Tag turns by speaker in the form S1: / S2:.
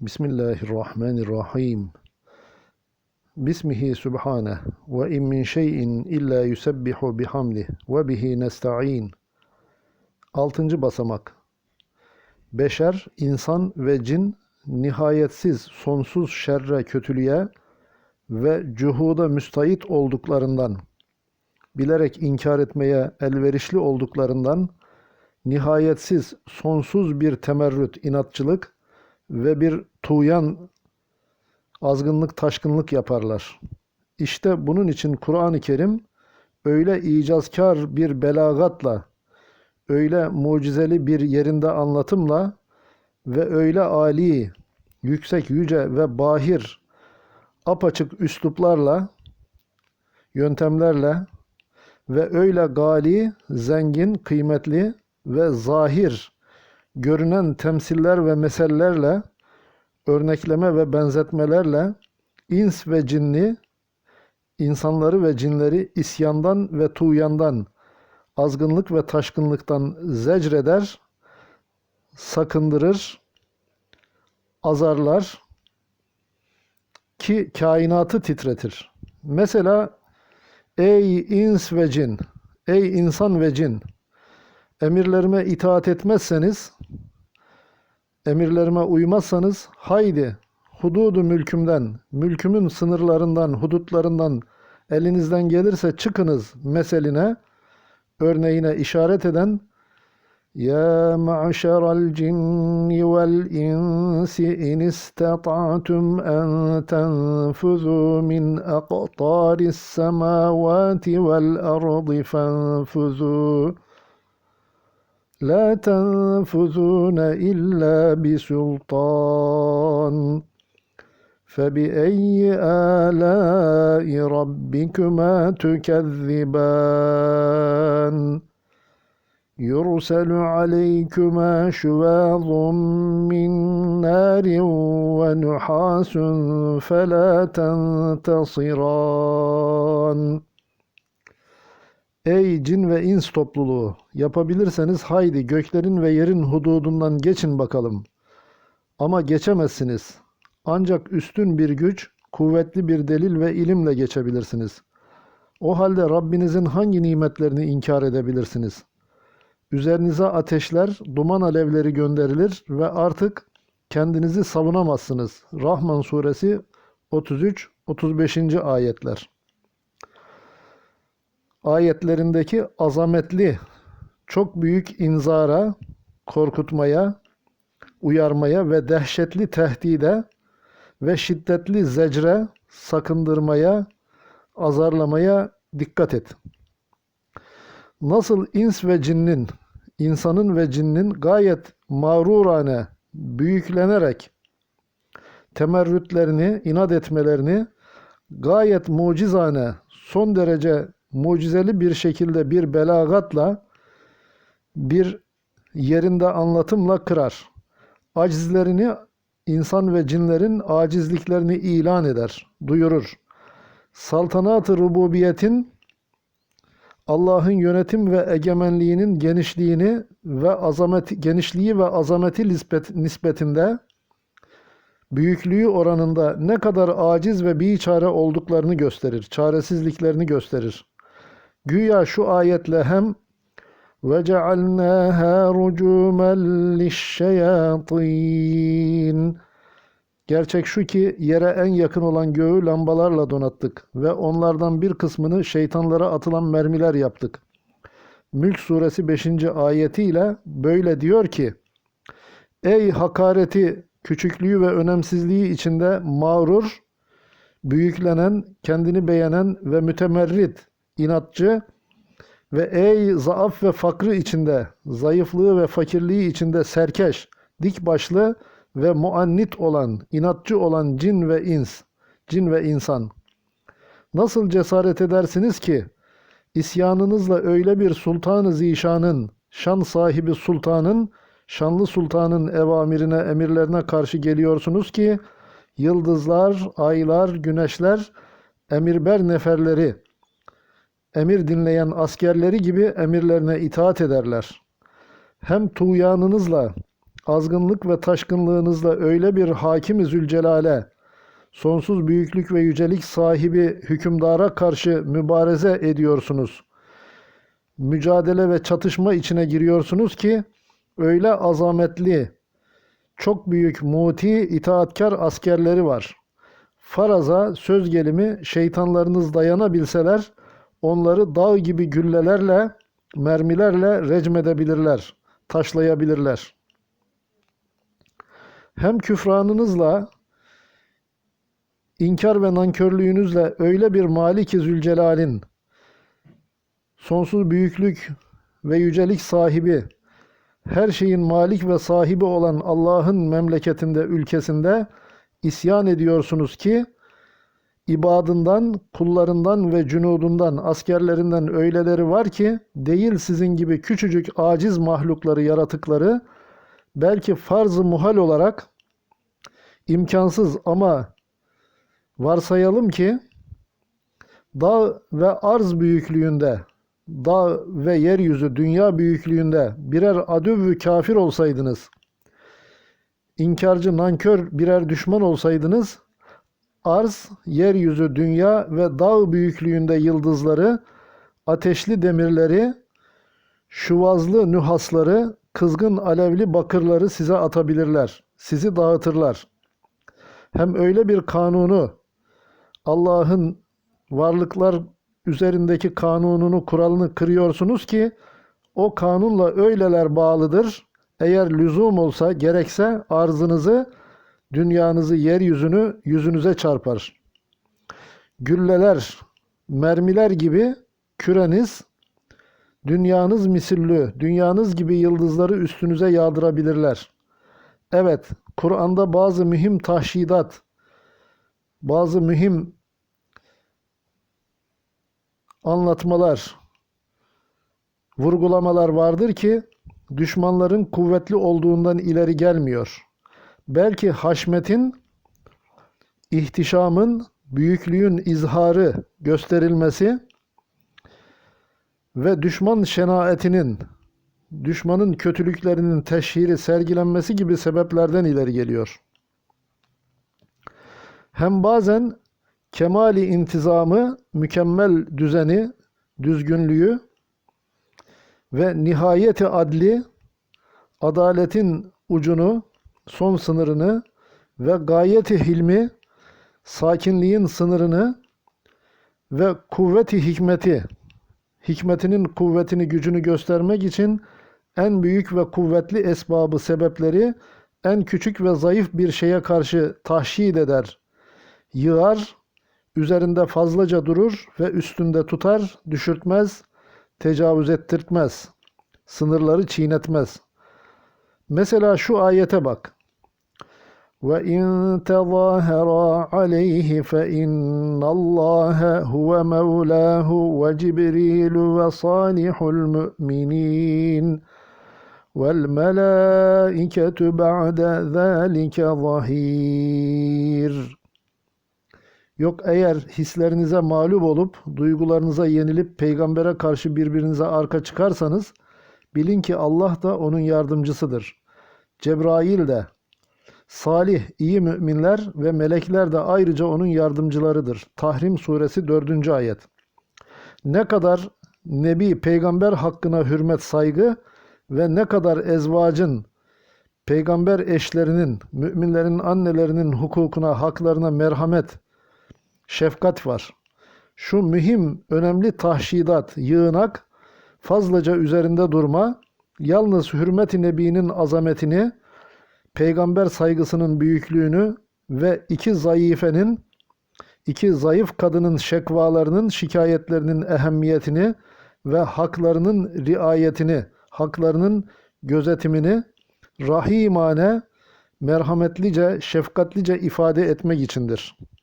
S1: Bismillahirrahmanirrahim. Bismihi subhaneh ve in min şeyin illa yusebbihu bihamdih ve bihi nesta'in. Altıncı basamak. Beşer, insan ve cin nihayetsiz, sonsuz şerre, kötülüğe ve cuhuda müstahit olduklarından, bilerek inkar etmeye elverişli olduklarından, nihayetsiz, sonsuz bir temerrüt, inatçılık ve bir tuğyan, azgınlık, taşkınlık yaparlar. İşte bunun için Kur'an-ı Kerim öyle icazkar bir belagatla, öyle mucizeli bir yerinde anlatımla ve öyle ali, yüksek, yüce ve bahir, apaçık üsluplarla, yöntemlerle ve öyle gali, zengin, kıymetli ve zahir, görünen temsiller ve mesellerle, örnekleme ve benzetmelerle ins ve cinni, insanları ve cinleri isyandan ve tuğyandan, azgınlık ve taşkınlıktan zecreder, sakındırır, azarlar ki kainatı titretir. Mesela ey ins ve cin, ey insan ve cin, emirlerime itaat etmezseniz, emirlerime uymazsanız haydi hududu mülkümden, mülkümün sınırlarından, hudutlarından elinizden gelirse çıkınız meseline, örneğine işaret eden يا معشر الجن والإنس إن استطعتم أن تنفذوا من أقطار السماوات والأرض فانفذوا لا تنفذون إلا بسلطان. فبأي آلاء ربكما تكذبان؟ يرسل عليكما شواظ من نار ونحاس فلا تنتصران. Ey cin ve ins topluluğu! Yapabilirseniz haydi göklerin ve yerin hududundan geçin bakalım. Ama geçemezsiniz. Ancak üstün bir güç, kuvvetli bir delil ve ilimle geçebilirsiniz. O halde Rabbinizin hangi nimetlerini inkar edebilirsiniz? Üzerinize ateşler, duman alevleri gönderilir ve artık kendinizi savunamazsınız. Rahman suresi 33-35. ayetler ayetlerindeki azametli, çok büyük inzara, korkutmaya, uyarmaya ve dehşetli tehdide ve şiddetli zecre, sakındırmaya, azarlamaya dikkat et. Nasıl ins ve cinnin, insanın ve cinnin gayet mağrurane, büyüklenerek temerrütlerini, inat etmelerini gayet mucizane, son derece mucizeli bir şekilde bir belagatla bir yerinde anlatımla kırar. Acizlerini insan ve cinlerin acizliklerini ilan eder, duyurur. Saltanat-ı rububiyetin Allah'ın yönetim ve egemenliğinin genişliğini ve azamet genişliği ve azameti nispet, nispetinde büyüklüğü oranında ne kadar aciz ve biçare olduklarını gösterir, çaresizliklerini gösterir. Güya şu ayetle hem ve cealnâhâ rucûmen lişşeyâtîn. Gerçek şu ki yere en yakın olan göğü lambalarla donattık ve onlardan bir kısmını şeytanlara atılan mermiler yaptık. Mülk suresi 5. ayetiyle böyle diyor ki Ey hakareti, küçüklüğü ve önemsizliği içinde mağrur, büyüklenen, kendini beğenen ve mütemerrit inatçı ve ey zaaf ve fakrı içinde, zayıflığı ve fakirliği içinde serkeş, dik başlı ve muannit olan, inatçı olan cin ve ins, cin ve insan. Nasıl cesaret edersiniz ki isyanınızla öyle bir sultanı zişanın, şan sahibi sultanın, şanlı sultanın evamirine, emirlerine karşı geliyorsunuz ki yıldızlar, aylar, güneşler, emirber neferleri, emir dinleyen askerleri gibi emirlerine itaat ederler. Hem tuğyanınızla, azgınlık ve taşkınlığınızla öyle bir hakimi zülcelale, sonsuz büyüklük ve yücelik sahibi hükümdara karşı mübareze ediyorsunuz. Mücadele ve çatışma içine giriyorsunuz ki öyle azametli, çok büyük muti itaatkar askerleri var. Faraza söz gelimi şeytanlarınız dayanabilseler onları dağ gibi güllelerle, mermilerle recmedebilirler, taşlayabilirler. Hem küfranınızla, inkar ve nankörlüğünüzle öyle bir Maliki Zülcelal'in sonsuz büyüklük ve yücelik sahibi, her şeyin malik ve sahibi olan Allah'ın memleketinde, ülkesinde isyan ediyorsunuz ki, ibadından, kullarından ve cunudundan, askerlerinden öyleleri var ki, değil sizin gibi küçücük aciz mahlukları, yaratıkları, belki farz-ı muhal olarak imkansız ama varsayalım ki, dağ ve arz büyüklüğünde, dağ ve yeryüzü dünya büyüklüğünde birer adüvü kafir olsaydınız, inkarcı nankör birer düşman olsaydınız, arz, yeryüzü, dünya ve dağ büyüklüğünde yıldızları, ateşli demirleri, şuvazlı nühasları, kızgın alevli bakırları size atabilirler. Sizi dağıtırlar. Hem öyle bir kanunu, Allah'ın varlıklar üzerindeki kanununu, kuralını kırıyorsunuz ki o kanunla öyleler bağlıdır. Eğer lüzum olsa, gerekse arzınızı, dünyanızı, yeryüzünü yüzünüze çarpar. Gülleler, mermiler gibi küreniz, dünyanız misillü, dünyanız gibi yıldızları üstünüze yağdırabilirler. Evet, Kur'an'da bazı mühim tahşidat, bazı mühim anlatmalar, vurgulamalar vardır ki düşmanların kuvvetli olduğundan ileri gelmiyor. Belki haşmetin, ihtişamın, büyüklüğün izharı gösterilmesi ve düşman şenaetinin, düşmanın kötülüklerinin teşhiri sergilenmesi gibi sebeplerden ileri geliyor. Hem bazen kemali intizamı, mükemmel düzeni, düzgünlüğü ve nihayeti adli, adaletin ucunu, son sınırını ve gayeti hilmi, sakinliğin sınırını ve kuvveti hikmeti, hikmetinin kuvvetini, gücünü göstermek için en büyük ve kuvvetli esbabı, sebepleri en küçük ve zayıf bir şeye karşı tahşid eder, yığar, üzerinde fazlaca durur ve üstünde tutar, düşürtmez, tecavüz ettirtmez, sınırları çiğnetmez. Mesela şu ayete bak. وَاِنْ تَظَاهَرَا عَلَيْهِ فَاِنَّ اللّٰهَ هُوَ مَوْلَاهُ وَجِبْرِيلُ وَصَالِحُ الْمُؤْمِنِينَ وَالْمَلَائِكَةُ بَعْدَ ذَٰلِكَ ظَهِيرٌ Yok eğer hislerinize mağlup olup, duygularınıza yenilip peygambere karşı birbirinize arka çıkarsanız, bilin ki Allah da onun yardımcısıdır. Cebrail de, salih, iyi müminler ve melekler de ayrıca onun yardımcılarıdır. Tahrim suresi 4. ayet. Ne kadar Nebi, peygamber hakkına hürmet, saygı ve ne kadar ezvacın, peygamber eşlerinin, müminlerin annelerinin hukukuna, haklarına merhamet, şefkat var. Şu mühim, önemli tahşidat, yığınak, fazlaca üzerinde durma, yalnız hürmet-i nebinin azametini, peygamber saygısının büyüklüğünü ve iki zayıfenin, iki zayıf kadının şekvalarının, şikayetlerinin ehemmiyetini ve haklarının riayetini, haklarının gözetimini rahimane, merhametlice, şefkatlice ifade etmek içindir.''